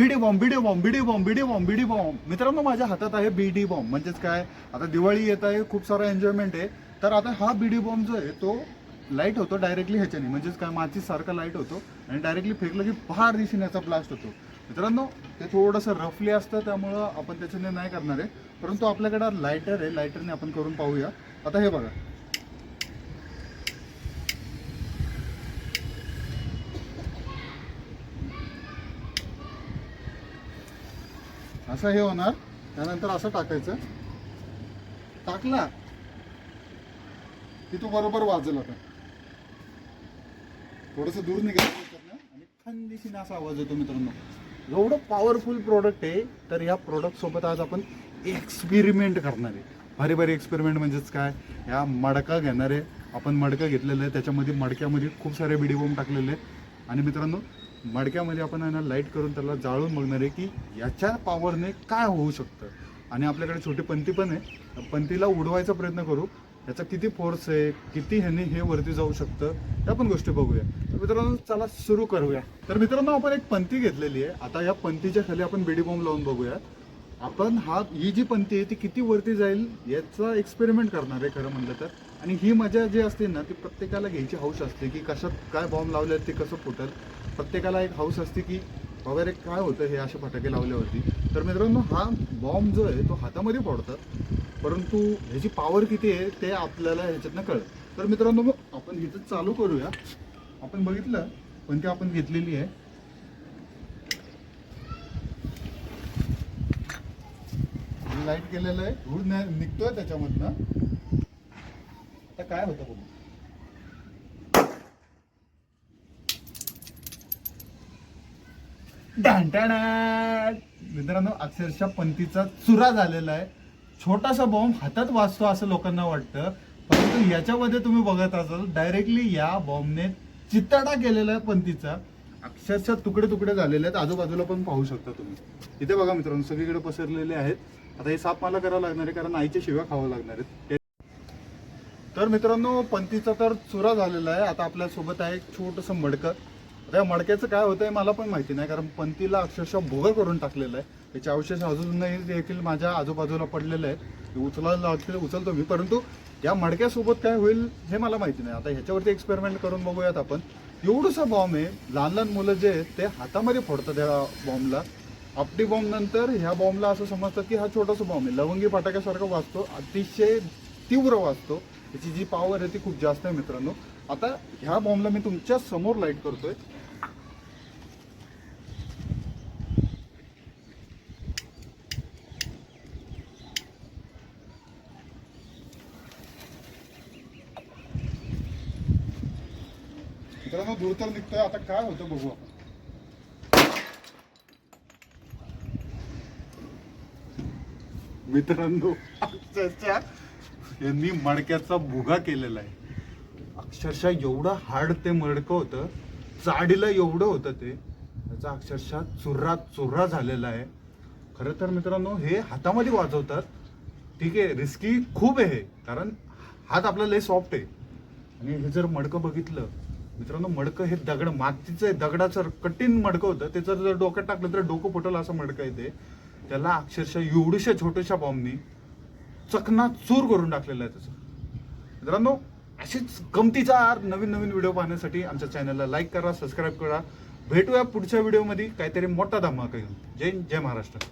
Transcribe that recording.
Beedi bomb beedi bomb beedi bomb beedi bomb beedi bomb. मित्रांनो माझ्या हातात आहे बीडी बॉम्ब. म्हणजेच काय? आता दिवाळी येत आहे खूप सारा एन्जॉयमेंट आहे. तर आता हा बीडी बॉम्ब जो आहे तो लाइट होतो डायरेक्टली ह्याच्याने. म्हणजेच काय? माचीस सारखा लाइट होतो आणि डायरेक्टली फेकलं की फार दिशेने याचा ब्लास्ट होतो. मित्रांनो ते थोडंसं रफली असतं त्यामुळं आपण त्याच्याने नाही करणार आहे. परंतु आपल्याकडे लायटर आहे. लायटरने आपण करून पाहूया. आता हे बघा. असं हे होणार. त्यानंतर असं टाकायचं. टाकला. की तो बरोबर वाजेल आता. थोडस दूर निघायचं आणि थंडीशीने असा आवाज येतो मित्रांनो. एवढं पॉवरफुल प्रोडक्ट आहे. तर या प्रोडक्ट सोबत आज आपण एक्सपेरिमेंट करणार आहे. भारी भारी एक्सपेरिमेंट म्हणजेच काय? ह्या मडका घेणार आहे. आपण मडकं घेतलेलं आहे. त्याच्यामध्ये मडक्यामध्ये खूप सारे बिडी बॉम्ब टाकलेले आहे आणि मित्रांनो मडक्यामध्ये आपण आहे ना लाइट करून त्याला जाळून बघणार आहे की याच्या पॉवरने काय होऊ शकतं. आणि आपल्याकडे छोटी पंती पण आहे. पंतीला उडवायचा प्रयत्न करू. याचा किती फोर्स आहे किती ह्याने हे वरती जाऊ शकतं या पण गोष्टी बघूया. तर मित्रांनो चला सुरू करूया. तर मित्रांनो आपण एक पंती घेतलेली आहे. आता या पंतीच्या खाली आपण बेडी बॉम्ब लावून बघूया. आपण हा ही जी पंती आहे ती किती वरती जाईल याचा एक्सपेरिमेंट करणार आहे खरं म्हणलं तर. आणि ही मजा जी असते ना ती प्रत्येकाला घ्यायची हौश असते की कशात काय बॉम्ब लावले ते कसं फुटल. प्रत्येकाला एक हौस असते की वगैरे काय होतं हे असे फटाके लावल्यावरती. तर मित्रांनो हा बॉम्ब जो आहे तो हातामध्ये पडतात परंतु ह्याची पॉवर किती आहे ते आपल्याला ह्याच्यातनं कळत. तर मित्रांनो मग आपण हिचं चालू करूया. आपण बघितलं पण ती आपण घेतलेली आहे. लाइट केलेलं आहे. धूळ नाही- निघतोय त्याच्यामधनं. आता काय होतं बघू. मित्रांनो अक्षरशः पंतीचा चुरा झालेला आहे. छोटासा बॉम्ब हातात वाचतो असं लोकांना वाटतं. परंतु याच्यामध्ये तुम्ही बघत असाल डायरेक्टली या बॉम्बने चित्ताडा केलेला आहे पंतीचा अक्षरशः तुकडे तुकडे झालेले आहेत. आजूबाजूला पण पाहू शकता तुम्ही. इथे बघा मित्रांनो सगळीकडे पसरलेले आहेत. आता हे साप मला करावं लागणार आहे कारण आईच्या शिव्या खावं लागणार आहेत. तर मित्रांनो पंतीचा तर चुरा झालेला आहे. आता आपल्यासोबत आहे एक छोटंसं मडकं. आता मडक्याचं काय होतं आहे मला पण माहिती नाही कारण पंतीला अक्षरशः भोगं करून टाकलेलं आहे. त्याचे अवशेष अजूनही देखील माझ्या आजूबाजूला पडलेले आहेत. उचलायला लागतील उचलतो मी परंतु या मडक्यासोबत काय होईल हे मला माहिती नाही. आता ह्याच्यावरती एक्सपेरिमेंट करून बघूयात आपण. एवढंसं बॉम्ब आहे लहान लहान मुलं जे आहेत ते हातामध्ये फोडतात ह्या बॉम्बला आपटी बॉम्ब नंतर ह्या बॉम्बला असं समजतं की हा छोटासा बॉम्ब आहे. लवंगी फटाक्यासारखा वाचतो अतिशय तीव्र वाचतो त्याची जी पॉवर आहे ती खूप जास्त आहे मित्रांनो. आता ह्या बॉम्बला मी तुमच्यासमोर लाइट करतोय. मित्रांनो दूर तर निघतोय. आता काय होतं बघू आपण. मित्रांनो अक्षरशः यांनी मडक्याचा भुगा केलेला आहे. अक्षरशः एवढं हार्ड ते मडकं होतं. चाडीला एवढं होतं ते. त्याचा अक्षरशः चुर्रा चुर्रा झालेला आहे. खरं तर मित्रांनो हे हातामध्ये वाजवतात. ठीक आहे रिस्की खूप आहे कारण हात आपला लय सॉफ्ट आहे. आणि हे जर मडकं बघितलं मित्रांनो मडकं हे दगड मातीचं आहे दगडाचं कठीण मडकं होतं. त्याचं जर जर डोक्यात टाकलं तर डोकं फुटलं असं मडकं आहे ते. त्याला अक्षरशः एवढ्याशा छोट्याशा बॉम्बनी चकना चूर करून टाकलेलं आहे त्याचं. मित्रांनो अशीच गमतीचा नवीन नवीन व्हिडिओ पाहण्यासाठी आमच्या चॅनलला लाईक करा सबस्क्राईब करा. भेटूया पुढच्या व्हिडिओमध्ये. काहीतरी मोठा धमाका घेऊन. जय जय महाराष्ट्र.